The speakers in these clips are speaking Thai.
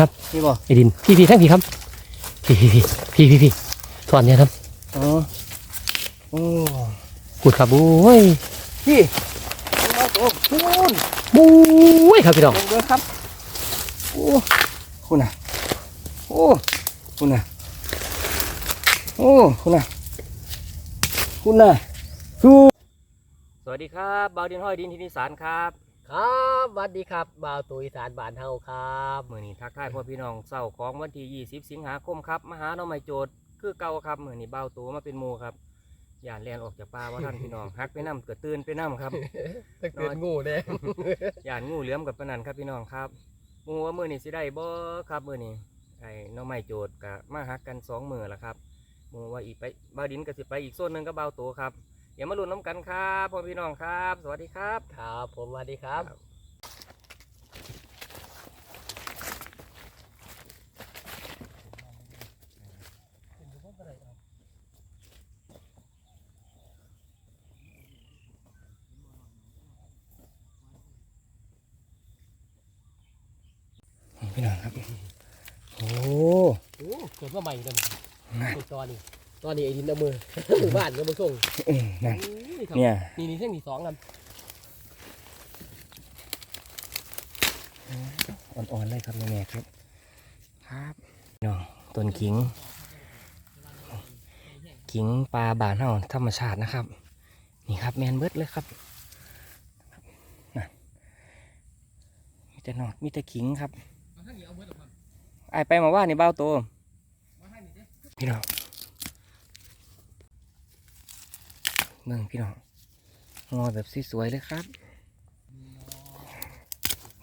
ครับนี่บ่ไอ้ดินพี่พี่ทั้งพี่ครับพี่พี่พี่พี่พี่พี่ถอนเนี่ยครับอ๋อโอ้ขุดครับโอ้ยพี่เอาตัวพูนบุ้ยครับพี่น้องลงเด้อครับโอ้คุณน่ะโอ้คุณน่ะโอ้คุณน่ะคุณน่ะสู้สวัสดีครับบาวดินห้อยดินที่นิสานครับ ครับส วัสดีครับบ่าวตุยสารบานเฮาครับมื่อนี้ทักทายพ่อพี่น้องเศร้าของวันที่ 20 สิงหาคมครับมาหาหน้องไม้โจทย์คือเก่าครับมื่อนี้เบาวตัวมาเป็นหมูครับย่านแลนออกจากป่าว่าท่านพี่น้องฮักไปน้ำเกิดตื่นไปน้ำครับตึกเตือนงูเนี่ยย่านงูเหลือมกับปานนันครับพี่น้องครับหมูว่ามื่อนี้สิได้บ่ครับมื่อนี้ไอ้หน้องไม้โจทย์กับมาฮักกันสองมือละครับหมูว่าอีกไปบาวดินก็สิไปอีกโซนหนึ่งก็เบาวตัวครับอย่ามาลุ้นน้ำกันครับพ่อพี่น้องครับ สวัสดีครับ ครับ ผมสวัสดีครับ พี่น้องครับโอ้ โอ้เกิดมาใหม่เลยตัวตอ นนี้ตอนนี้ไอ้ดินเอามือหมู่บ้านก็มาส่งเออนั่นอุ้ครับเนี่ย นี่นี่เส้นที่สองครับอ่อนๆเลยครับแม่ๆครับ ครับพี่น้องต้นขิง ขิงปลาบานเฮาธรรมชาตินะครับ นี่ครับแมนเบิดเลยครับนั่นมีแต่นอดมีแต่ขิงครับไอายไปมาว่านี่เบ้าโตพี่น้อง เมืองพี่น้องงอแบบสวยๆเลยครับ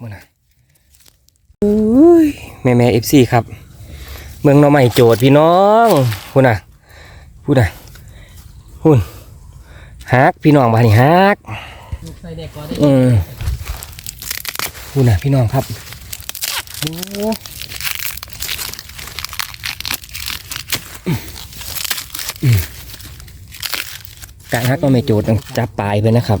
มื่อน่ะแม่แม่เอฟซีครับ เมืองน้องใหม่โจทย์พี่น้องพูดน่ะพูดน่ะพูดฮักพี่น้องบ้านนี่ฮักอืมพูดน่ะพี่น้องครับโอ้อืม การหักหน่อไม้โจทย์ต้องจับปลายไปนะครับ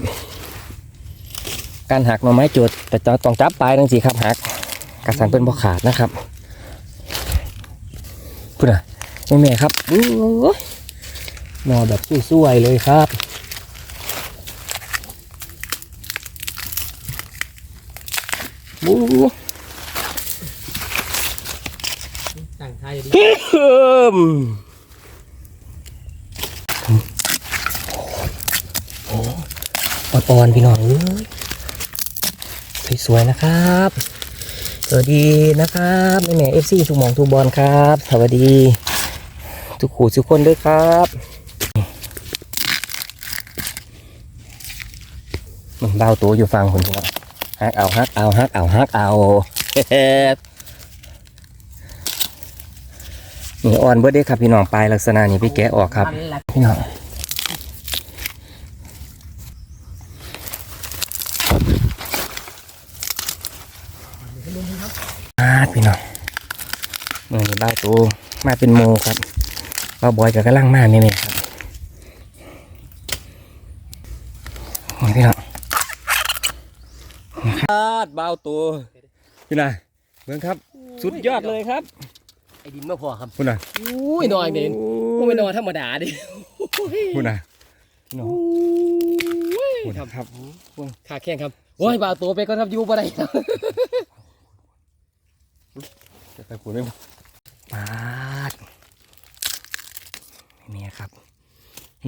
การหักหน่อไม้โจทย์แต่จะต้องจับปลายนั่นสิครับหักกระสันเป็นบ่ขาดนะครับพูดน่ะแม่แม่ๆครับโอ้ยหนอแบบสวยๆเลยครับบูตั้งท้ายอยู่ดี เพิ่มโอ้ อ่อนพี่น้องเอ้ยสวยๆนะครับ สวัสดีนะครับแม่แม่เอฟซีทุกหมองทุกบอลครับ สวัสดี ทุกขู่ทุกคนด้วยครับมันเบาตัวอยู่ฟังคนพี่น้องฮักเอาฮักเอาฮักเอาฮักเอานี่อ่อนเบิดเด้ครับพี่น้องปลายลักษณะนี้พี่แกะออกครับ พี่น้อง พี่น้องมือนี้บ้าวตูมาเป็นโมครับบ้าวบอยกับกำลังมาเนี่ยครับนี่พี่น้องคาดบ้าวตูพี่น้องเบิ่งครับ สุดยอดเลยครับ ไอ้ดินไม่พอครับคุณน่ะอุ้ยนอนเด่นก็ไม่นอนธรรมดาดิคุณน่ะพี่น้องอุ้ยคุณครับครับขาแข้งครับโอ้ยบ่าวตัวไปก็ทับอยูบ่ได้ครับ จะไปพูดไม่หมดปาดนี่ครับ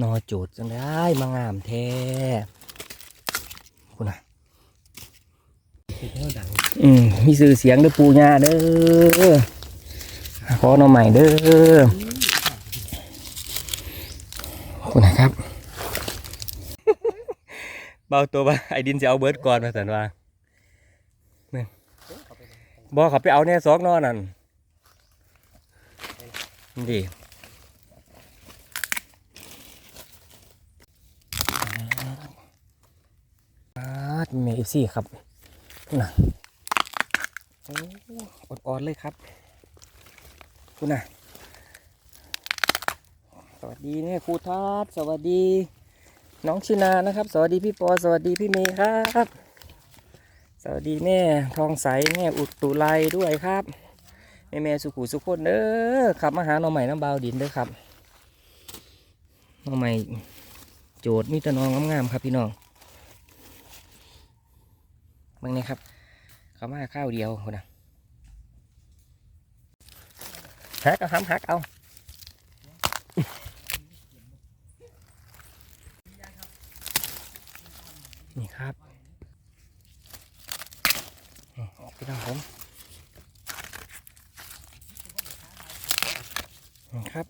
นอจูดจังได้มางามแท้คุณน่ะเป็นาอืมมีสื่อเสียงเด้อปูญาเด้อขอหน่อใหม่เด้อคุณนะครับ เบาตัวไปไอ้ดินจะเอาเบิร์ดก่อนมาสันว่า บอกเขาไปเอาแน่สองนอนั่นนี่ดิอาดเมฟซี่ครับน่ะโอ้อ่อนๆเลยครับคุณน่ะสวัสดีเนี่ยครูทัศสวัสดี น้องชินานะครับ สวัสดีพี่ปอ สวัสดีพี่เมย์ครับ สวัสดีแม่ทองใสแม่อุดตุไลด้วยครับแม่แม่สุขุสุขคนเด้อครับมาหาหน่อใหม่น้ำเบาดินเด้อครับหน่อใหม่โจทย์มีต่หนองงามๆครับพี่น้องบิ่งนี่ครับเขามาข้าวเดียวคนนะหักเอาห้ำหักเอา นี่ครับอืมออกไปทางผมนี่ครับ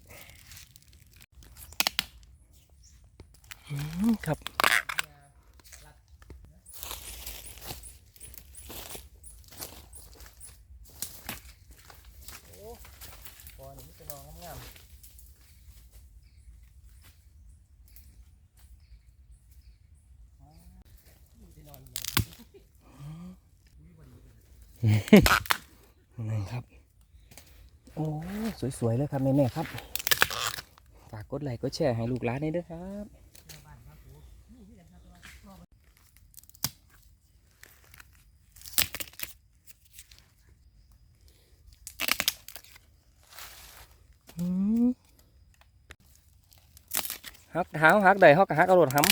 อืมครับโอ้ปอนี่มันจะนองงาม นี่ครับ โอ้ สวยๆเลยครับ แม่ๆครับ ฝากกดไลค์กดแชร์ให้ลูกหลานได้ด้วยครับฮักหาวฮักได้ฮักกะฮักเอารถหำ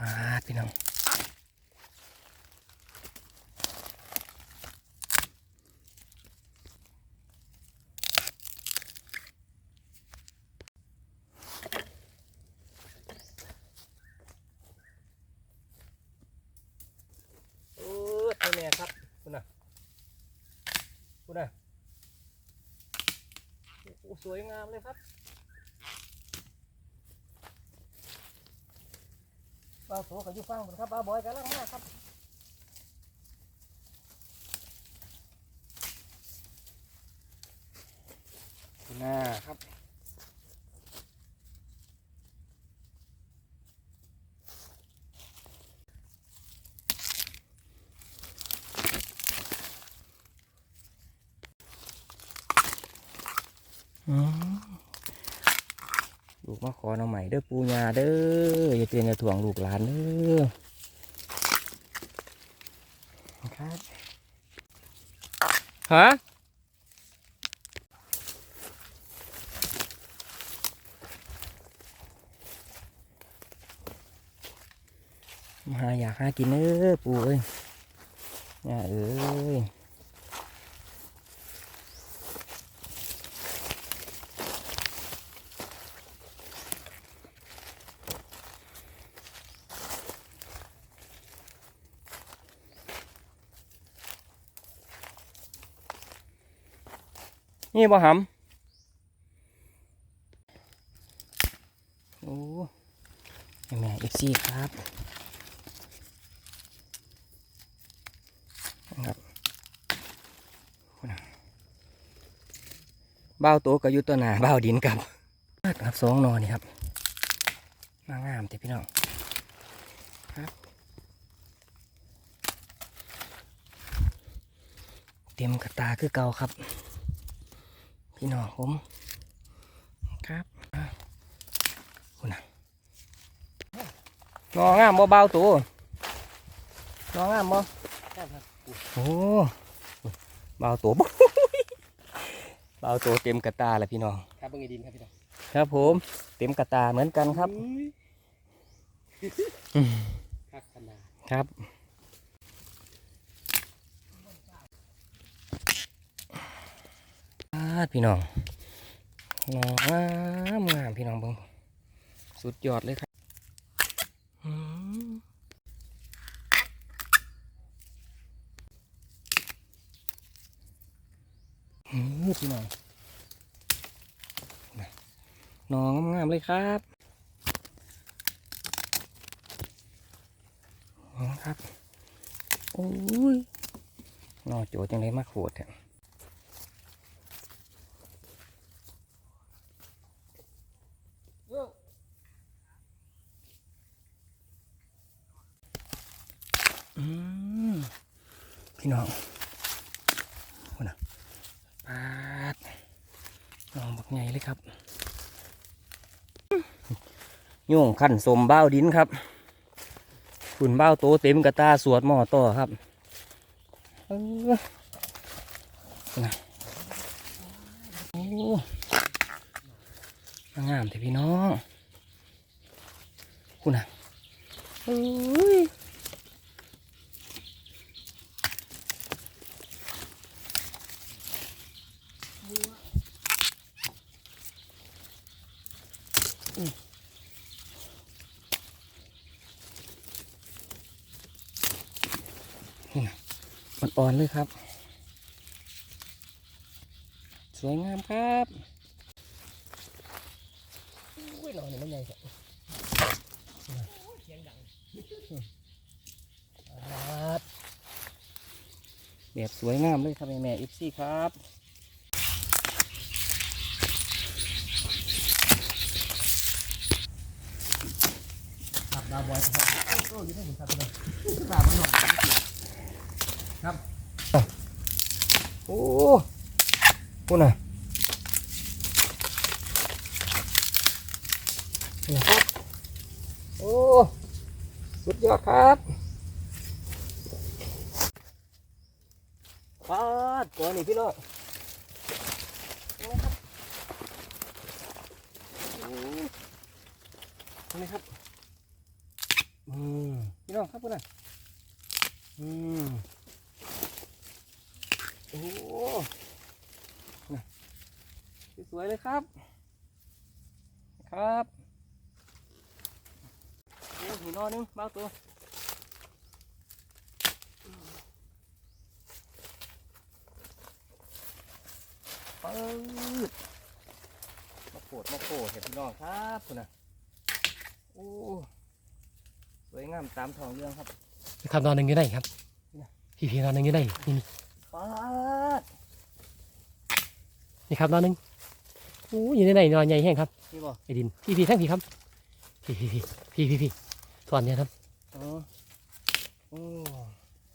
มาพี่น้องโอ้ยแม่ครับคุณน่ะคุณน่ะ โอ้ สวยงามเลยครับ บ้าโถกับยุฟังหมครับบ้าบอยกันล่างมากครับหน้าครับ ลูกมาขอน้องใหม่เด้อปูญาเด้ออย่าเตือนอย่าถ่วงลูกหลานเด้อครับฮะมาหาอยากหากินเด้อปูเอ้ยย่าเอ้ย นี่บ่หำโอ้แม่แม่เอฟซีครับครับคุณน่ะบ้าโตกับยุตนาเบ้าดินกับครับสองนอนนี่ครับมางามแต่พี่น้องครับเต็มกระตาคือเก่าครับ พี่น้องผม ครับอะคุณน่ะงองามบ่เบาตัวงองามบ่ครับครับโอ้เบาตัวบ่เบาตัวเต็มกระตาเลยพี่น้อง ครับเบิ่งไอ้ดินครับพี่น้อง ครับผม เต็มกระตาเหมือนกันครับอุ้ยอืมคักขนาดครับอ่า พี่น้องงามงามพี่น้องเบิ่งสุดยอดเลยครับอืมอืมพี่น้องน้องงามเลยครับอ๋องครับ โอ้ยน้องโจจังเลยมาโขดเนี่ย พี่น้องคนน่ะปาดลองบักไงเลยครับโย่งขั้นสมเบ้าวดินครับขุนเบ้าวโตเต็มกระตาสวดหม้อต่อครับนะโอ้งามแต่พี่น้องคุณน่ะเอ้ยนี่นะมัน อ่อนเลยครับ สวยงามครับอุ้ยหนอนนี่มันใหญ่แท้เสียงดังครับแบบสวยงามเลยครับแม่แม่เอฟซีครับครับดาวบอยครับโอ้ยอยู่ได้เห็นครับพี่น้องกราบมันหน่อย ครับ โอ้คุณน่ะนี่ครับ โอ้ สุดยอดครับปาดตัวนี่พี่น้องนี่ครับโอ้นี่ครับ อืม พี่น้องครับคุณน่ะอืม อ้โหสวยเลยครับ ครับโอ้หินนอนึงบ้าตัวปืดมาโผดมาโผดเห็นพี่น้องครับคุณน่ะโอ้สวยงามตามทองเรื่องครับครับนอนหนึ่งอยู่ไหนครับ พี่พี่นอนหนึ่งอยู่ไหนนี่ ปาดนี่ครับนอนหนึ่งอู้อยู่ในไหนนอนใหญ่แห้งครับนี่บ่ไอ้ดินพี่พี่ทั้งพี่ครับพี่พี่พี่พี่พี่พี่สอนเนี่ยครับอ๋อโอ้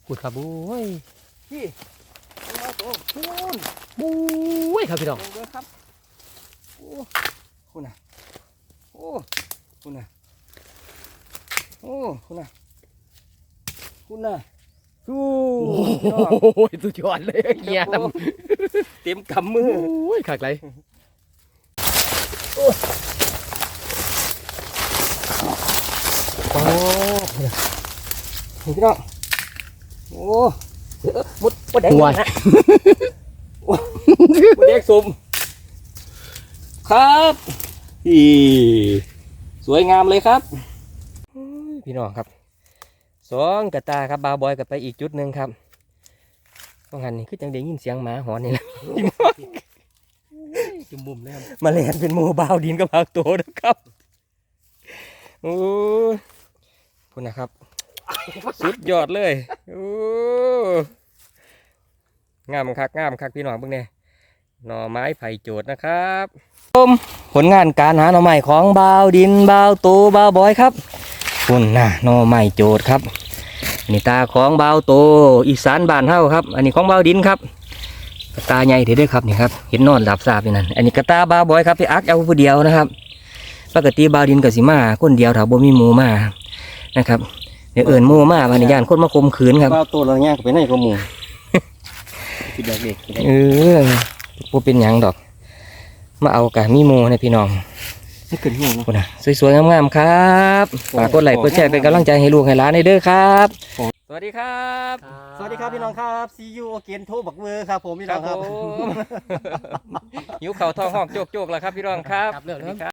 ขุดครับโอ้ยพี่เอาตัวพูนบู๊ยครับพี่น้องลงเลยครับโอ้คุณน่ะโอ้คุณน่ะโอ้คุณน่ะคุณน่ะ สู้โอ้ยสุดยอดเลยเกียร์นำเต็มกำมือโอ้ยขากไรโอ้พี่น้องโอ้เดี๋ยวมุดมุดแดงหัวนะมุดแดงสุ่มครับอีสวยงามเลยครับ พี่น้องครับ สองกระตาครับบาวบอยกับไปอีกจุดหนึ่งครับต้องหันนี่คือจังได้ยินเสียงหมาหอนนี่แหละจุ่มบุ่มเลยครับมาเล่นเป็นหมูบาวดินกับบาวโตนะครับโอ้ยพูดนะครับ สุดยอดเลยโอ้งามคักงามคักพี่น้องเพิ่งเนี่ยหน่อไม้ไผ่โจทย์นะครับชมผลงานการหาหน่อไม้ของบาวดินบาวโตบาวบอยครับคุณน่ะหน่อไม้โจทย์ครับอั นนี้ตาของบาวโตอีสานบ้านเฮาครับ อันนี้ของบาวดินครับกระตาใหญ่เด้อครับนี่ครับเห็นนอนหลับสาบอยู่นั่นอันนี้กระตาบาวบอยครับไปอักเอาผู้เดียวนะครับ ปกติบาวดินกับสิมาคนเดียวถ้าบ่มีหมูมานะครับเดี๋ยวเอิญหมูมาวันนี้ย่านคนมาคมขืนครับบ้าตัวเราเนี่ยไปไหนก็หมูคิดเด็กเออบ่เป็นหยังดอก มาเอากะมีหมูนะพี่น้อง นี่ขึ้นหัวคนน่ะสวยๆงามๆครับฝากกดไลค์กดแชร์เป็นกำลังใจให้ลูกให้หลานให้เด้อครับ สวัสดีครับสวัสดีครับพี่น้องครับ see you again โทรบักเวอร์ครับผมพี่คน้รัอบงครับผมหิวเข่าวท้องห้องโจกๆแล้วครับพี่น้องครับ ครับเร็วสวัสคดีรับครับ